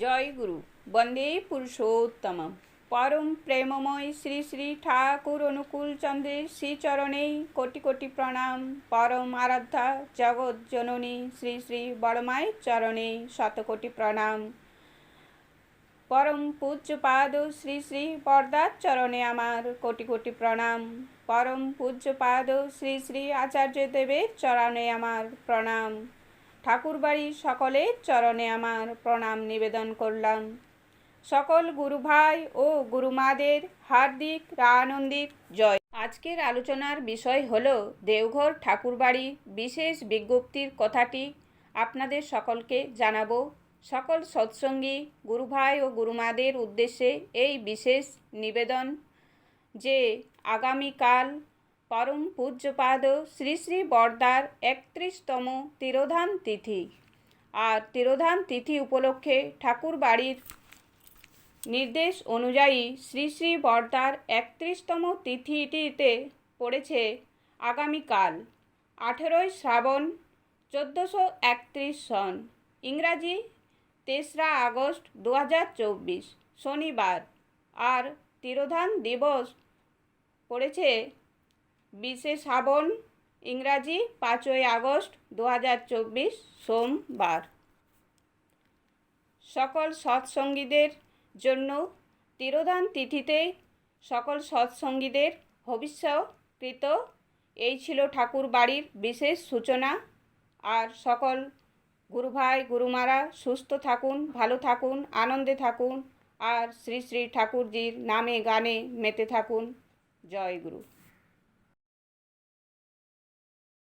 জয় গুরু। বন্দে পুরুষোত্তম পরম প্রেমময় শ্রী শ্রী ঠাকুর অনুকূল চন্দ্রের শ্রীচরণে কোটি কোটি প্রণাম। পরম আরাধ্যা জগৎ জননী শ্রী শ্রী বড়মায়ের চরণে শতকোটি প্রণাম। পরম পূজ্যপাদ শ্রী শ্রী বরদার চরণে আমার কোটি কোটি প্রণাম। পরম পূজ্যপাদ শ্রী শ্রী আচার্য দেবের চরণে আমার প্রণাম। ঠাকুরবাড়ির সকলের চরণে আমার প্রণাম নিবেদন করলাম। সকল গুরু ভাই ও গুরুমাদের হার্দিক আনন্দিত জয়। আজকের আলোচনার বিষয় হল দেওঘর ঠাকুরবাড়ি বিশেষ বিজ্ঞপ্তির কথাটি আপনাদের সকলকে জানাব। সকল সৎসঙ্গী গুরু ভাই ও গুরুমাদের উদ্দেশ্যে এই বিশেষ নিবেদন যে আগামীকাল পরম পূজ্যপাদ শ্রী শ্রী বর্দার একত্রিশতম তিরোধান তিথি। আর তিরোধান তিথি উপলক্ষে ঠাকুর বাড়ির নির্দেশ অনুযায়ী শ্রী শ্রী বর্দার একত্রিশতম তিথিটিতে পড়েছে আগামীকাল, আঠেরোই শ্রাবণ, চোদ্দোশো একত্রিশ সন, ইংরাজি তেসরা আগস্ট দু হাজার চব্বিশ, শনিবার। আর তিরোধান দিবস পড়েছে বিশে শ্রাবণ, ইংরাজি পাঁচই আগস্ট দু হাজার চব্বিশ, সোমবার। সকল সৎসঙ্গীদের জন্য তিরোধান তিথিতে সকল সৎসঙ্গীদের ভবিষ্যকৃত এই ছিল ঠাকুর বাড়ির বিশেষ সূচনা। আর সকল গুরু ভাই গুরুমারা সুস্থ থাকুন, ভালো থাকুন, আনন্দে থাকুন। আর শ্রী শ্রী ঠাকুরজির নামে গানে মেতে থাকুন। জয় গুরু।